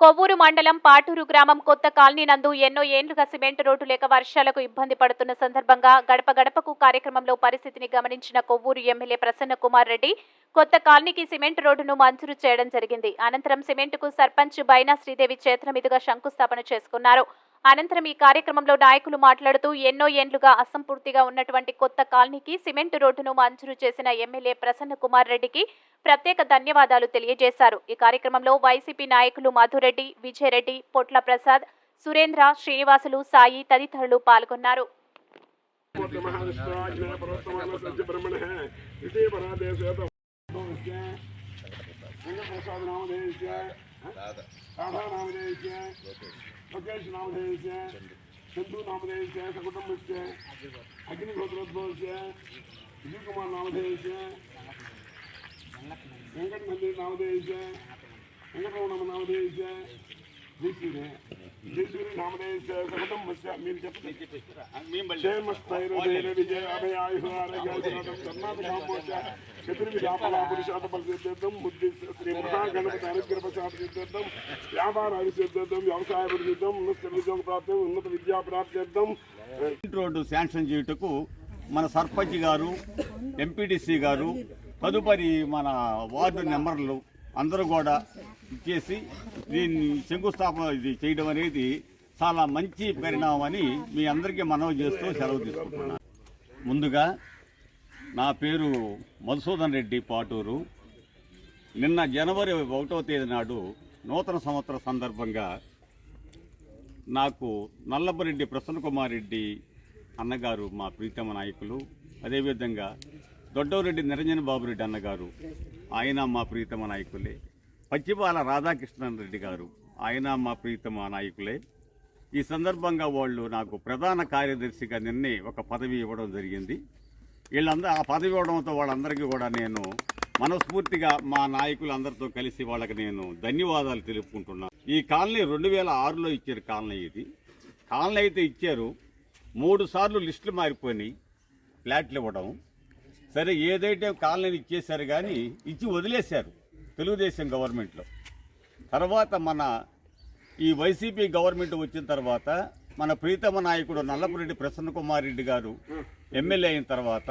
కొవ్వూరు మండలం పాటూరు గ్రామం కొత్త కాలనీ నందు ఎన్నో ఏండ్లుగా సిమెంట్ రోడ్డు లేక వర్షాలకు ఇబ్బంది పడుతున్న సందర్భంగా గడప గడపకు కార్యక్రమంలో పరిస్థితిని గమనించిన కొవ్వూరు ఎమ్మెల్యే ప్రసన్న కుమార్ రెడ్డి కొత్త కాలనీకి సిమెంట్ రోడ్డును మంజూరు చేయడం జరిగింది. అనంతరం సిమెంటుకు సర్పంచ్ బైనా శ్రీదేవి చేతుల మీదుగా శంకుస్థాపన చేసుకున్నారు. అనంతరం ఈ కార్యక్రమంలో నాయకులు మాట్లాడుతూ ఎన్నో ఏండ్లుగా అసంపూర్తిగా ఉన్నటువంటి కొత్త కాలనీకి సిమెంట్ రోడ్డును మంజూరు చేసిన ఎమ్మెల్యే ప్రసన్న కుమార్ రెడ్డికి ప్రత్యేక ధన్యవాదాలు తెలియజేశారు. ఈ కార్యక్రమంలో వైసీపీ నాయకులు మధురెడ్డి విజయరెడ్డి పొట్ల ప్రసాద్ సురేంద్ర శ్రీనివాసులు సాయి తదితరులు పాల్గొన్నారు. नामधेयस्य चंदू नामधेयस्य सकुटुम्बस्य अग्निहोत्रोद्भवस्य विजयकुमार नामधेयस्य वेंकट मंदिर नामधेयस्य वेंकटरमण नामधेयस्य दिशीरे సిద్ధార్థం వ్యవసాయ ఉన్నత ఉద్యోగ ప్రాప్తి ఉన్నత విద్యా ప్రాప్త్యర్థం రోడ్డు శాంక్షన్ చేయుటకు మన సర్పంచ్ గారు ఎంపీటీసీ గారు తదుపరి మన వార్డు నెంబర్లు అందరూ కూడా ఇచ్చేసి దీన్ని శంకుస్థాపన ఇది చేయడం అనేది చాలా మంచి పరిణామం అని మీ అందరికీ మనవి చేస్తూ సెలవు తీసుకుంటున్నాను. ముందుగా నా పేరు మధుసూదన్ రెడ్డి పాటూరు. నిన్న జనవరి ఒకటో తేదీ నాడు నూతన సంవత్సర సందర్భంగా నాకు నల్లపరెడ్డి ప్రసన్న కుమార్ రెడ్డి అన్నగారు మా ప్రీతమ నాయకులు. అదేవిధంగా దొడ్డవరెడ్డి నిరంజన బాబు రెడ్డి అన్నగారు ఆయన మా ప్రీతమ నాయకులే. పచ్చిపాల రాధాకృష్ణన్ రెడ్డి గారు ఆయన మా ప్రీతమ నాయకులే. ఈ సందర్భంగా వాళ్ళు నాకు ప్రధాన కార్యదర్శిగా నిన్నే ఒక పదవి ఇవ్వడం జరిగింది. వీళ్ళందరూ ఆ పదవి ఇవ్వడంతో వాళ్ళందరికీ కూడా నేను మనస్ఫూర్తిగా మా నాయకులందరితో కలిసి వాళ్ళకి నేను ధన్యవాదాలు తెలుపుకుంటున్నాను ఈ కాలనీ రెండు వేల ఆరులో ఇచ్చారు కాలనీ ఇది. కాలనీ అయితే ఇచ్చారు. మూడు సార్లు లిస్టులు మారిపోయినాయి. ఫ్లాట్లు ఇవ్వడం. సరే ఏదైతే కాలనీని ఇచ్చేశారు కానీ ఇచ్చి వదిలేశారు తెలుగుదేశం గవర్నమెంట్లో. తర్వాత మన ఈ వైసీపీ గవర్నమెంట్ వచ్చిన తర్వాత మన ప్రీతమ నాయకుడు నల్లపురెడ్డి ప్రసన్న కుమార్ రెడ్డి గారు ఎమ్మెల్యే అయిన తర్వాత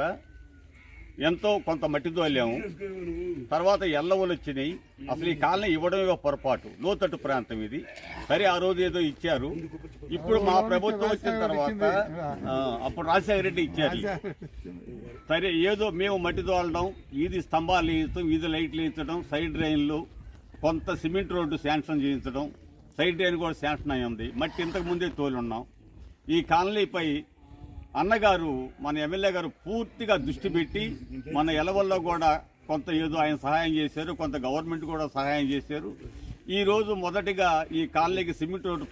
ఎంతో కొంత మట్టి వెళ్ళాము. తర్వాత ఎల్లవలు వచ్చినాయి. అసలు ఈ కాలనీ ఇవ్వడమే పొరపాటు. లోతట్టు ప్రాంతం ఇది. సరే ఆ రోజు ఏదో ఇచ్చారు. ఇప్పుడు మా ప్రభుత్వం వచ్చిన తర్వాత అప్పుడు రాజశేఖర రెడ్డి ఇచ్చారు సరే ఏదో మేము మట్టి తోలడం వీధి స్తంభాలు వేయించడం వీధి లైట్లు వేయించడం సైడ్ డ్రైన్లు కొంత సిమెంట్ రోడ్డు శాంక్షన్ చేయించడం సైడ్ డ్రైన్ కూడా శాంక్షన్ అయి ఉంది మట్టి ఇంతకు ముందే తోలి ఉన్నాం. ఈ కాలనీపై అన్నగారు మన ఎమ్మెల్యే గారు పూర్తిగా దృష్టి పెట్టి మన ఎలవల్లో కూడా కొంత ఏదో ఆయన సహాయం చేశారు కొంత గవర్నమెంట్ కూడా సహాయం చేశారు. ఈరోజు మొదటిగా ఈ కాలనీకి సిమెంట్ రోడ్డు